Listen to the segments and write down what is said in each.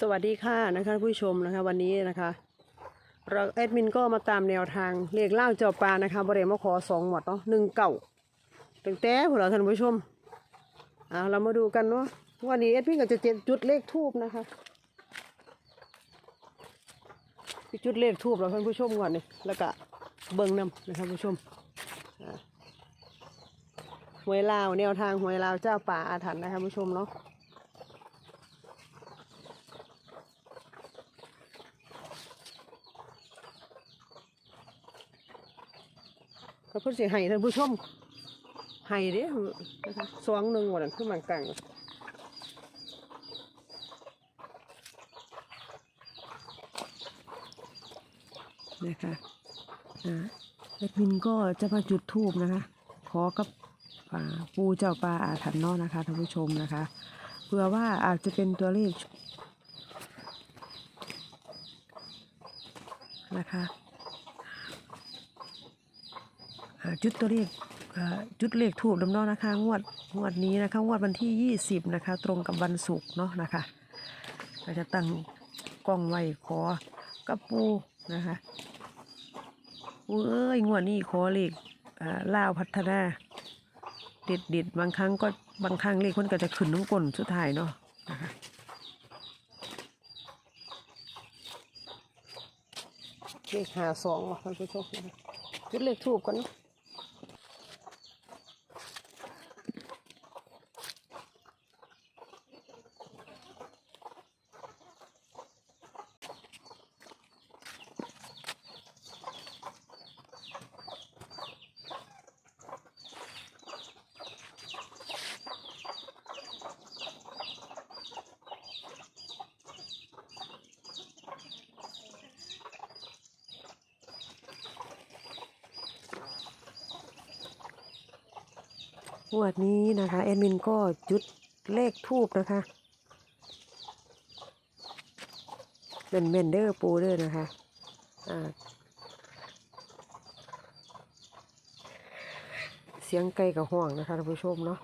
สวัสดีค่ะนะคะผู้ชมนะคะวันนี้นะคะเราแอดมินก็มาตามแนวทางเรียกเล่าเจ้าปลานะคะบริเวณมาขอสองหมดเนาะหนึ่งเก่าตั้งแต่พวกเราท่านผู้ชมเอาเรามาดูกันเนาะวันนี้แอดมินก็จะเจ็ดจุดเลขทูบนะคะจุดเลขทูบเราท่านผู้ชมก่อนนี่แล้วก็เบิ้งนำนะคะผู้ชมหวยลาวแนวทางหวยลาวเจ้าป่าอาถรรพ์นะคะผู้ชมเนาะ ก็เพิ่นสิให้ท่านผู้ชมให้เด้สองหนึ่งวันนั้นคือมันกลางนะคะอ่าแอดมินก็จะมาจุดทูบนะคะ ขอกับอ่าปูเจ้าปลาอาถรรพ์นอนะคะท่านผู้ชมนะคะ เผื่อว่าอาจจะเป็นตัวเลขนะคะ อ่า จุดตัวเลขจุดเลขถูกดำนาะนะคะ งวดงวดนี้นะคะ งวดวันที่ 20 นะคะ ตรงกับวันศุกร์เนาะนะคะเราจะตั้งกล้องไว้ขอกับปูนะคะปูเอ้ยงวดนี้ขอเลขล่าวพัฒนาเด็ดเด็ดบางครั้งก็บางครั้งเลขคนก็จะขึ้นน้ำกลนสุดท้ายเนาะนะคะเลขหาสองว่ะท่านผู้ชมจุดเลขทูบก่อนเนอะ งวดนี้นะคะแอดมินก็จุดเลขทูบนะคะเป็นเมนเดอร์ปูเดอร์นะคะเสียงไก่กับห่วงนะคะท่านผู้ชมเนาะ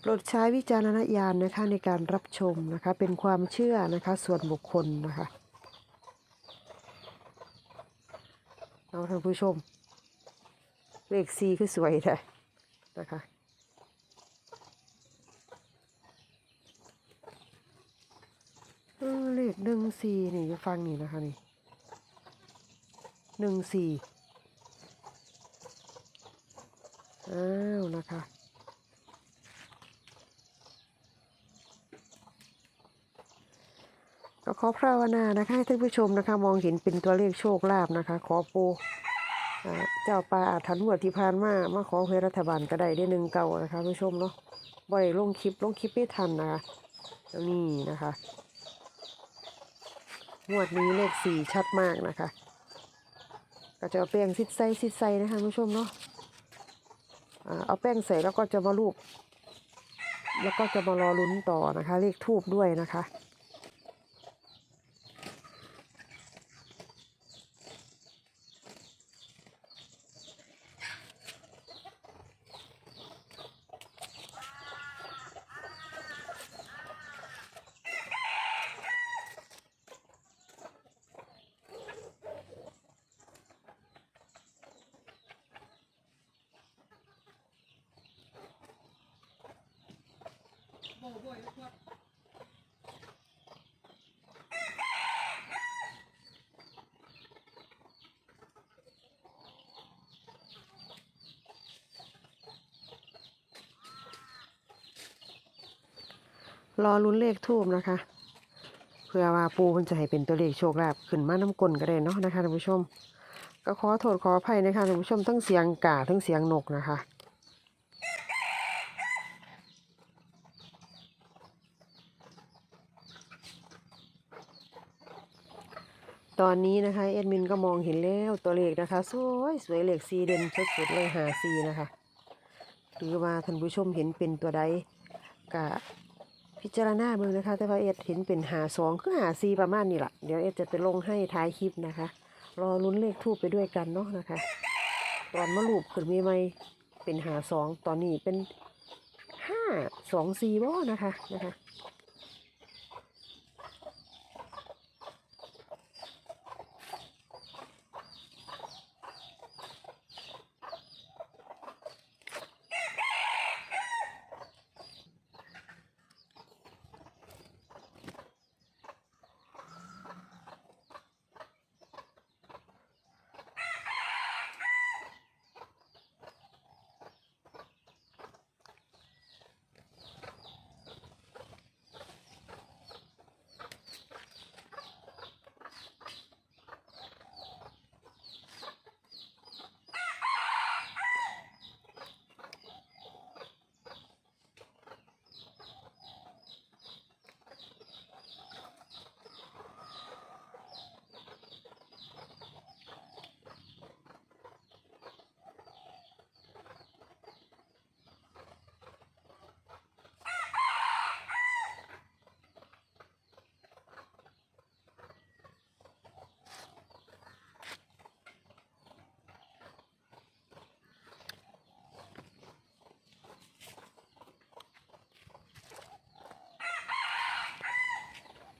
โปรดใช้วิจารณญาณนะคะในการรับชมนะคะ เป็นความเชื่อนะคะส่วนบุคคลนะคะ เอานผู้ชม เลขซีคือสวยแท้นะคะเลขหนึ่งสี่นี่ฟังนี่นะคะนี่หนึ่งสี่อ้าวนะคะก็ขอภาวนานะคะให้ท่านผู้ชมนะคะ มองเห็นเป็นตัวเลขโชคลาภนะคะ ขอปู เจ้าปลาอาถรรพ์หัวดที่ผ่านมามาขอเพื่อรัฐบาลก็ได้ได้หนึ่งเก่านะคะผู้ชมเนาะบ่อยลงคลิปลงคลิปไม่ทันนะคะนี่นะคะงวดนี้เลขสี่ชัดมากนะคะ ก็จะเอาแป้งซิดไซซิดไซนะคะผู้ชมเนาะอ่าเอาแป้งใส่แล้วก็จะมาลูบแล้วก็จะมารอลุ้นต่อนะคะ เลขทูบด้วยนะคะ รอลุ้นเลขทูบนะคะ เพื่อว่าปูมันจะให้เป็นตัวเลขโชคลาภขึ้นมาน้ำกลนก็ได้เนาะนะคะท่านผู้ชม ก็ขอโทษขออภัยนะคะท่านผู้ชมทั้งเสียงกาทั้งเสียงนกนะคะ ตอนนี้นะคะเอ็ดมินก็มองเห็นแล้วตัวเลขนะคะสวยสวยเลขสีเด่นสุดๆเลยหาซีนะคะหรือว่าท่านผู้ชมเห็นเป็นตัวใดกะพิจารณาเบิ่งนะคะ แต่ว่าเอ็ดเห็นเป็นหาสองคือหาซีประมาณนี้แหละเดี๋ยวเอ็ดจะไปลงให้ท้ายคลิปนะคะ รอลุ้นเลขทูบไปด้วยกันเนาะนะคะ ตอนมาลูบขึ้นมีไหมเป็นหาสองตอนนี้เป็นห้าสองสี่บ่นะคะนะคะ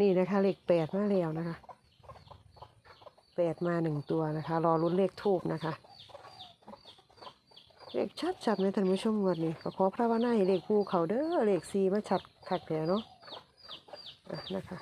นี่นะคะเลขแปดมาแล้วนะคะแปดมาหนึ่งตัวนะคะ รอรุ่นเลขทูบนะคะ เลขชัดชัดในท่านผู้ชมวันนี้ก็ขอพระว่าหน้าให้เลขภูเขาเด้อเลขสีมาชัดคักแถวเนาะนะคะ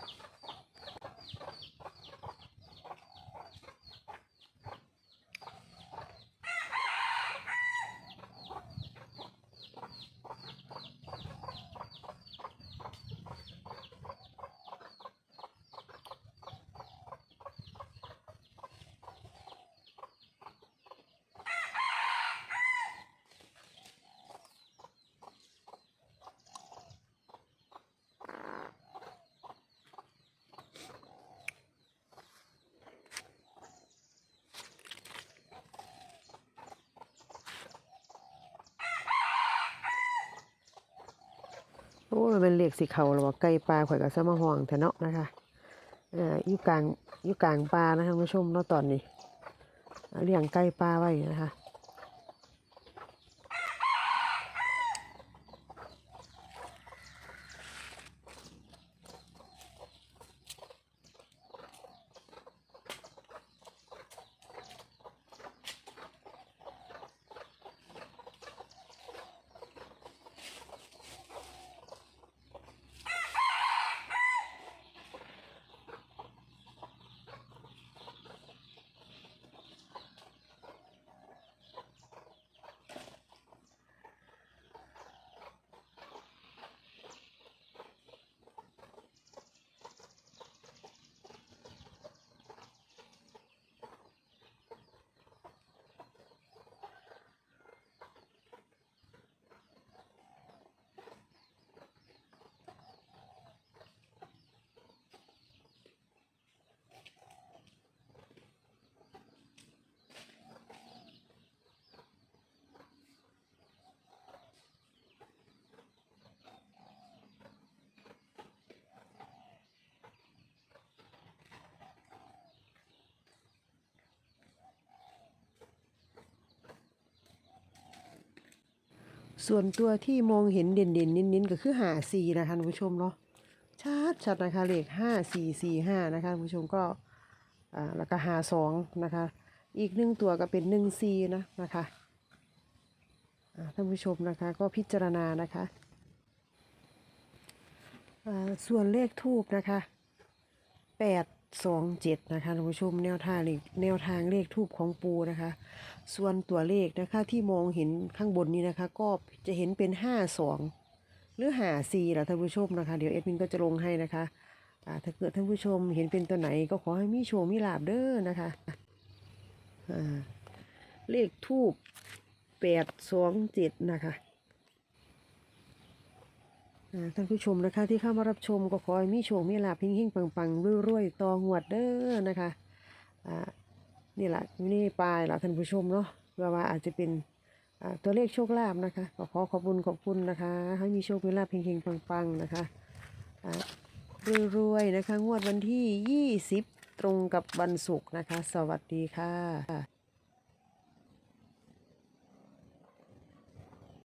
โอ้ยมันเป็นเลขสีเขาหรอว่าไก่ปลาข่อยกับสมะห่วงแถเนาะนะคะเอ่ออยู่กลางอยู่กลางปลานะคะท่านผู้ชมเนาะตอนนี้เลี้ยงไก่ปลาไว้นะคะ ส่วนตัวที่มองเห็นเด่นๆเน้นๆก็คือหาสี่นะคะท่านผู้ชมเนาะชัดชัดนะคะเลขห้าสี่สี่ห้านะคะท่านผู้ชมก็อ่าแล้วก็หาสองนะคะ อีกหนึ่งตัวก็เป็นหนึ่งสี่นะนะคะอ่าท่านผู้ชมนะคะก็พิจารณานะคะอ่าส่วนเลขทูบนะคะแปด สองเจ็ดนะคะท่านผู้ชมแนวทางเลขแนวทางเลขทูบของปูนะคะ ส่วนตัวเลขนะคะที่มองเห็นข้างบนนี้นะคะ ก็จะเห็นเป็นห้าสองหรือหาสี่หละท่านผู้ชมนะคะ เดี๋ยวเอ็ดมินก็จะลงให้นะคะถ้าเกิดท่านผู้ชมเห็นเป็นตัวไหนก็ขอให้มีโชว์มีลาบเด้อนะคะเลขทูบแปดสองเจ็ดนะคะ ท่านผู้ชมนะคะที่เข้ามารับชมก็ขอให้มีโชว์มีลาบเฮงๆปังๆรวยๆต่อหวดเด้อนะคะอ่านี่แหละนี่ปลายละท่านผู้ชมเนาะเพื่อว่าอาจจะเป็นอ่าตัวเลขโชคลาภนะคะก็ขอขอบคุณขอบคุณนะคะ ให้มีโชคมีลาภเฮงๆปังๆนะคะอ่ารวยๆนะคะ งวดวันที่ 20 ตรงกับวันศุกร์นะคะ สวัสดีค่ะ